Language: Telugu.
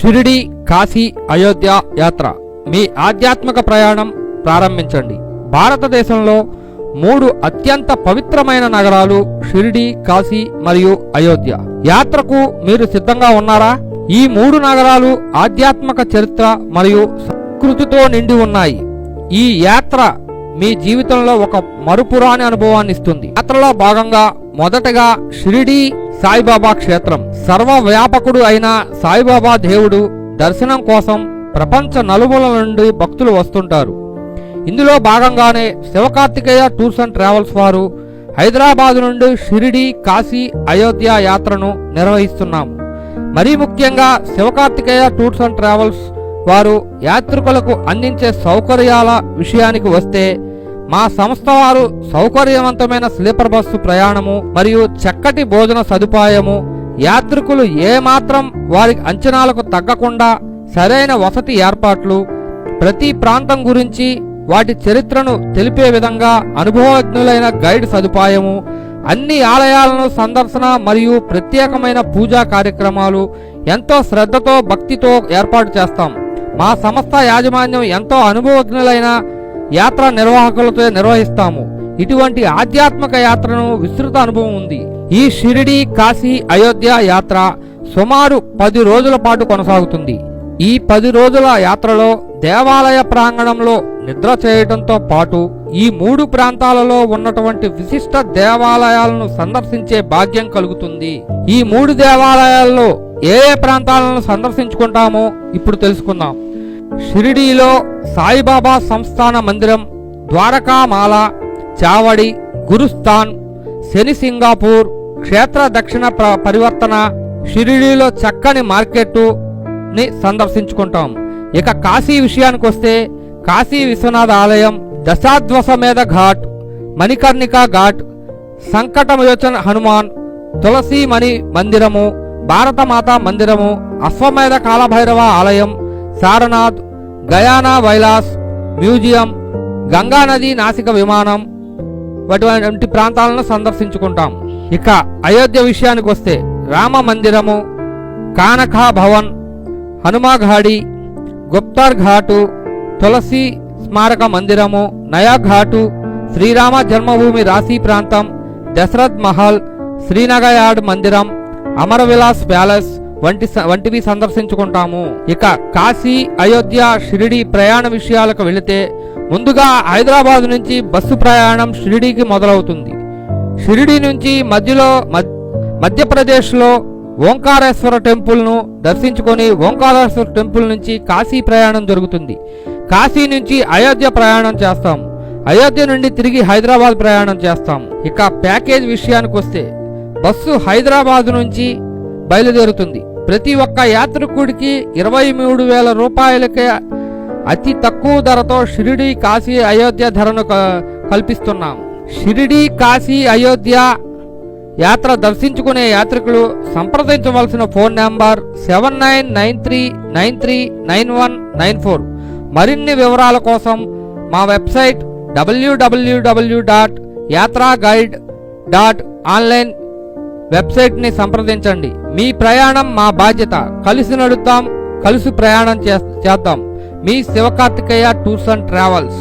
షిరిడి కాశీ అయోధ్య యాత్ర. మీ ఆధ్యాత్మిక ప్రయాణం ప్రారంభించండి. భారతదేశంలో మూడు అత్యంత పవిత్రమైన నగరాలు షిరిడి కాశీ మరియు అయోధ్య. యాత్రకు మీరు సిద్ధంగా ఉన్నారా? ఈ మూడు నగరాలు ఆధ్యాత్మిక చరిత్ర మరియు సంస్కృతితో నిండి ఉన్నాయి. ఈ యాత్ర మీ జీవితంలో ఒక మరుపురాని అనుభవాన్ని ఇస్తుంది. యాత్రలో భాగంగా మొదటగా షిరిడి సాయిబాబా క్షేత్రం. సర్వ వ్యాపకుడు అయిన సాయిబాబా దేవుడు దర్శనం కోసం ప్రపంచ నలుమూల నుండి భక్తులు వస్తుంటారు. ఇందులో భాగంగానే శివకార్తికేయ టూర్స్ అండ్ ట్రావెల్స్ వారు హైదరాబాద్ నుండి షిరిడి కాశీ అయోధ్య యాత్రను నిర్వహిస్తున్నాము. మరీ ముఖ్యంగా శివకార్తికేయ టూర్స్ అండ్ ట్రావెల్స్ వారు యాత్రికులకు అందించే సౌకర్యాల విషయానికి వస్తే మా సంస్థ వారు సౌకర్యవంతమైన స్లీపర్ బస్సు ప్రయాణము మరియు చక్కటి భోజన సదుపాయము. యాత్రికులు ఏమాత్రం వారి అంచనాలకు తగ్గకుండా సరైన వసతి ఏర్పాట్లు ప్రతి ప్రాంతం గురించి వాటి చరిత్రను తెలిపే విధంగా అనుభవజ్ఞులైన గైడ్ సదుపాయము అన్ని ఆలయాలను సందర్శన మరియు ప్రత్యేకమైన పూజా కార్యక్రమాలు ఎంతో శ్రద్ధతో భక్తితో ఏర్పాటు చేస్తాం. మా సంస్థ యాజమాన్యం ఎంతో అనుభవజ్ఞులైన యాత్ర నిర్వాహకులతో నిర్వహిస్తాము. ఇటువంటి ఆధ్యాత్మిక యాత్రను విస్తృత అనుభవం ఉంది. ఈ షిరిడి కాశీ అయోధ్య యాత్ర సుమారు పది రోజుల పాటు కొనసాగుతుంది. ఈ పది రోజుల యాత్రలో దేవాలయ ప్రాంగణంలో నిద్ర చేయడంతో పాటు ఈ మూడు ప్రాంతాలలో ఉన్నటువంటి విశిష్ట దేవాలయాలను సందర్శించే భాగ్యం కలుగుతుంది. ఈ మూడు దేవాలయాల్లో ఏ ఏ ప్రాంతాలను సందర్శించుకుంటామో ఇప్పుడు తెలుసుకుందాం. షిరిడీలో సాయిబాబా సంస్థాన మందిరం ద్వారకామాల చావడి గురుస్థాన్ శని సింగాపూర్ క్షేత్ర దక్షిణ పరివర్తన షిరిడీలో చక్కని మార్కెట్టుని సందర్శించుకుంటాం. ఇక కాశీ విషయానికి వస్తే కాశీ విశ్వనాథ ఆలయం దశాధ్వసమేధ ఘాట్ మణికర్ణిక ఘాట్ సంకటమయోచన హనుమాన్ తులసీమణి మందిరము భారతమాత మందిరము అశ్వమేధ కాలభైరవ ఆలయం సారనాథ్ గయానా వైలాస్ మ్యూజియం గంగానది నాసిక విమానం వంటి ప్రాంతాలను సందర్శించుకుంటాం. ఇక అయోధ్య విషయానికి వస్తే రామ మందిరము కానఖా భవన్ హనుమాఘాడి గుప్తార్ ఘాటు తులసి స్మారక మందిరము నయా ఘాటు శ్రీరామ జన్మభూమి రాశి ప్రాంతం దశరథ్ మహల్ శ్రీనగయాడ్ మందిరం అమరవిలాస్ ప్యాలెస్ వంటి స- వంటివి సందర్శించుకుంటాము. ఇక కాశీ అయోధ్య షిరిడి ప్రయాణ విషయాలకు వెళితే ముందుగా హైదరాబాద్ నుంచి బస్సు ప్రయాణం షిరిడీకి మొదలవుతుంది. షిరిడి నుంచి మధ్యలో మధ్యప్రదేశ్లో ఓంకారేశ్వర టెంపుల్ను దర్శించుకొని ఓంకారేశ్వర టెంపుల్ నుంచి కాశీ ప్రయాణం జరుగుతుంది. కాశీ నుంచి అయోధ్య ప్రయాణం చేస్తాం అయోధ్య నుండి తిరిగి హైదరాబాద్ ప్రయాణం చేస్తాం ఇక ప్యాకేజ్ విషయానికి వస్తే బస్సు హైదరాబాద్ నుంచి బయలుదేరుతుంది. ప్రతి ఒక్క యాత్రికుడికి ఇరవై మూడు వేల రూపాయలకే అతి తక్కువ ధరతో షిరిడి కాశీ అయోధ్య ధరను కల్పిస్తున్నాం. షిరిడి కాశీ అయోధ్య యాత్ర దర్శించుకునే యాత్రికులు సంప్రదించవలసిన phone number seven nine nine three nine three nine one nine four. మరిన్ని వివరాల కోసం మా website W W W dot Yatra guide dot online వెబ్సైట్ని సంప్రదించండి. మీ ప్రయాణం మా బాధ్యత. కలిసి నడుద్దాం కలిసి ప్రయాణం చేద్దాం. మీ శివకార్తికేయ టూర్స్ అండ్ ట్రావెల్స్.